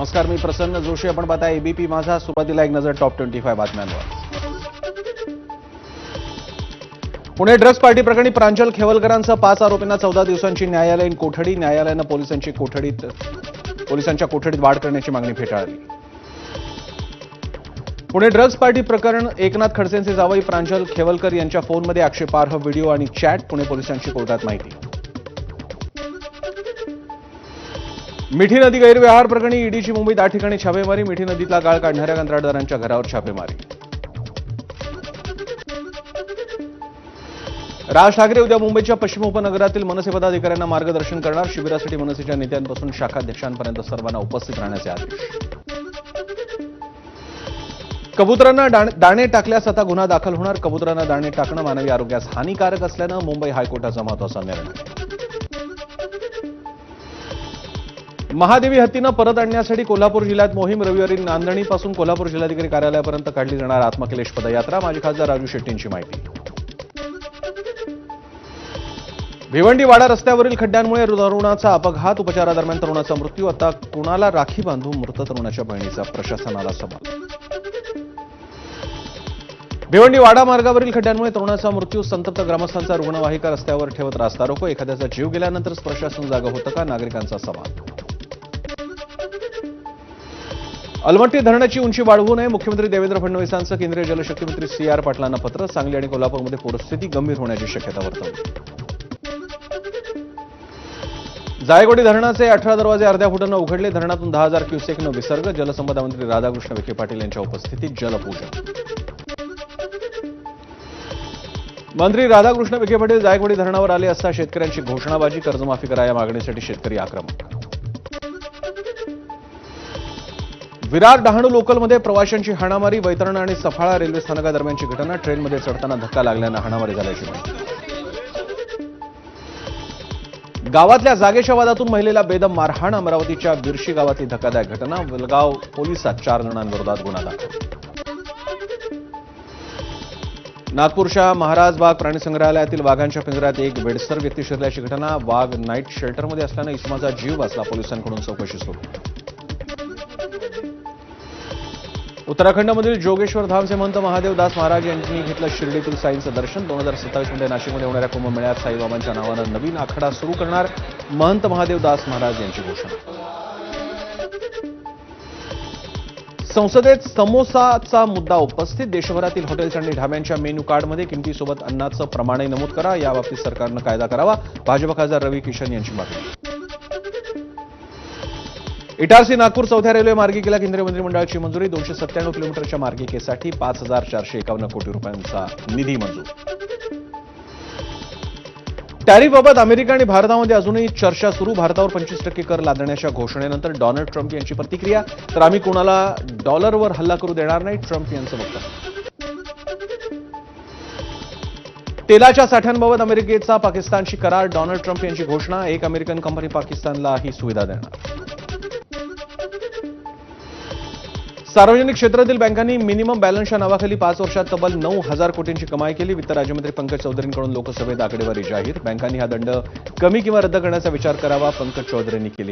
नमस्कार मी प्रसन्न जोशी. आपण पाहता एबीपी माझा सुरुवातीला एक नजर टॉप ट्वेंटी फाय बातम्यांवर. पुणे ड्रग्ज पार्टी प्रकरणी प्रांजल खेवलकरांसह पाच आरोपींना चौदा दिवसांची न्यायालयीन कोठडी न्यायालयानं पोलिसांची कोठडीत पोलिसांच्या कोठडीत वाढ करण्याची मागणी फेटाळली. पुणे ड्रग्ज पार्टी प्रकरण एकनाथ खडसेंचे जावई प्रांजल खेवलकर यांच्या फोनमध्ये आक्षेपार्ह व्हिडिओ आणि चॅट पुणे पोलिसांची कोर्टात माहिती. मिठी नदी गैरव्यवहार प्रकरणी ईडीची मुंबईत आठ ठिकाणी छापेमारी मिठी नदीतला गाळ काढणाऱ्या कंत्राटदारांच्या घरावर छापेमारी. राज ठाकरे उद्या मुंबईच्या पश्चिम उपनगरातील मनसे पदाधिकाऱ्यांना मार्गदर्शन करणार. शिबिरासाठी मनसेच्या नेत्यांपासून शाखाध्यक्षांपर्यंत सर्वांना उपस्थित राहण्याचे आदेश. कबुतरांना दाणे- दाणे टाकल्यास आता गुन्हा दाखल होणार. कबुतरांना दाणे टाकणं मानवी आरोग्यास हानिकारक असल्यानं मुंबई हायकोर्टाचा महत्त्वाचा निर्णय. महादेवी हत्तीनं परत आणण्यासाठी कोल्हापूर जिल्ह्यात मोहीम रविवारी नांदणीपासून कोल्हापूर जिल्हाधिकारी कार्यालयापर्यंत काढली जाणार आत्मकलेश पदयात्रा. माजी खासदार राजू शेट्टींची माहिती. भिवंडी वाडा रस्त्यावरील खड्ड्यांमुळे तरुणाचा अपघात. उपचारादरम्यान तरुणाचा मृत्यू. आता कुणाला राखी बांधून मृत तरुणाच्या बहिणीचा प्रशासनाला सवाल भिवंडी वाडा मार्गावरील खड्ड्यांमुळे तरुणाचा मृत्यू. संतप्त ग्रामस्थांचा रुग्णवाहिका रस्त्यावर ठेवत रास्ता रोको एखाद्याचा जीव गेल्यानंतरच प्रशासन जागा होतं का? नागरिकांचा सवाल. अलमट्टी धरणाची उंची वाढवू नये. मुख्यमंत्री देवेंद्र फडणवीसांचं केंद्रीय जलशक्ती मंत्री सी आर पाटलांना पत्र. सांगली आणि कोल्हापूरमध्ये पूरस्थिती गंभीर होण्याची शक्यता वर्तवली. जायगोडी धरणाचे अठरा दरवाजे अर्ध्या फुटानं उघडले. धरणातून दहा हजार क्युसेकनं विसर्ग. जलसंपदा मंत्री राधाकृष्ण विखे पाटील यांच्या उपस्थितीत जलपूजन मंत्री राधाकृष्ण विखे पाटील जायकवाडी धरणावर आले असता शेतकऱ्यांची घोषणाबाजी कर्जमाफी करा या मागणीसाठी शेतकरी आक्रमक. विरार डहाणू लोकलमध्ये प्रवाशांची हाणामारी वैतरणा आणि सफाळा रेल्वे स्थानकादरम्यानची घटना ट्रेनमध्ये चढताना धक्का लागल्यानं हाणामारी झाल्याची माहिती. गावातल्या जागेच्या वादातून महिलेला बेदम मारहाण अमरावतीच्या बिरशी गावातली धक्कादायक घटना वलगाव पोलिसात चार जणांविरोधात गुन्हा दाखल. नागपूरच्या महाराज बाग प्राणी संग्रहालयातील वाघांच्या पिंजऱ्यात एक वेडसर व्यक्ती शिरल्याची घटना वाघ नाईट शेल्टरमध्ये असल्यानं इसमाचा जीव वाचला पोलिसांकडून चौकशी सुरू. उत्तराखंडमधील जोगेश्वर धामचे महंत महादेव दास महाराज यांनी घेतलं शिर्डीतील साईंचं दर्शन. दोन हजार सत्तावीसमध्ये नाशिकमध्ये होणाऱ्या कुंभमेळ्यात साईबाबांच्या नावानं नवीन आखाडा सुरू करणार महंत महादेव दास महाराज यांची घोषणा. संसदेत समोसाचा मुद्दा उपस्थित. देशभरातील हॉटेल्स आणि ढाब्यांच्या मेन्यू कार्डमध्ये किमतीसोबत अन्नाचं प्रमाणही नमूद करा. याबाबतीत सरकारनं कायदा करावा. भाजप खासदार रवी किशन यांची मागणी. इटारसी नागपूर चौथ्या रेल्वे मार्गिकेला केंद्रीय मंत्रिमंडळाची मंजुरी. दोनशे सत्त्याण्णव किलोमीटरच्या मार्गिकेसाठी पाच हजार चारशे एकावन्न कोटी रुपयांचा निधी मंजूर. टॅरिफबाबत अमेरिका आणि भारतामध्ये अजूनही चर्चा सुरू. भारतावर पंचवीस टक्के कर लादण्याच्या घोषणेनंतर डोनाल्ड ट्रम्प यांची प्रतिक्रिया. तर आम्ही कोणाला डॉलरवर हल्ला करू देणार नाही ट्रम्प यांचं वक्तव्य. तेलाच्या साठ्यांबाबत अमेरिकेचा पाकिस्तानशी करार. डोनाल्ड ट्रम्प यांची घोषणा. एक अमेरिकन कंपनी पाकिस्तानला ही सुविधा देणार. सार्वजनिक क्षेत्रातील बँकांनी मिनिमम बॅलन्सच्या नावाखाली पाच वर्षात तब्बल नऊ हजार कोटींची कमाई केली. वित्त राज्यमंत्री पंकज चौधरींकडून लोकसभेत आकडेवारी जाहीर. बँकांनी हा दंड कमी किंवा रद्द करण्याचा विचार करावा पंकज चौधरींनी केली.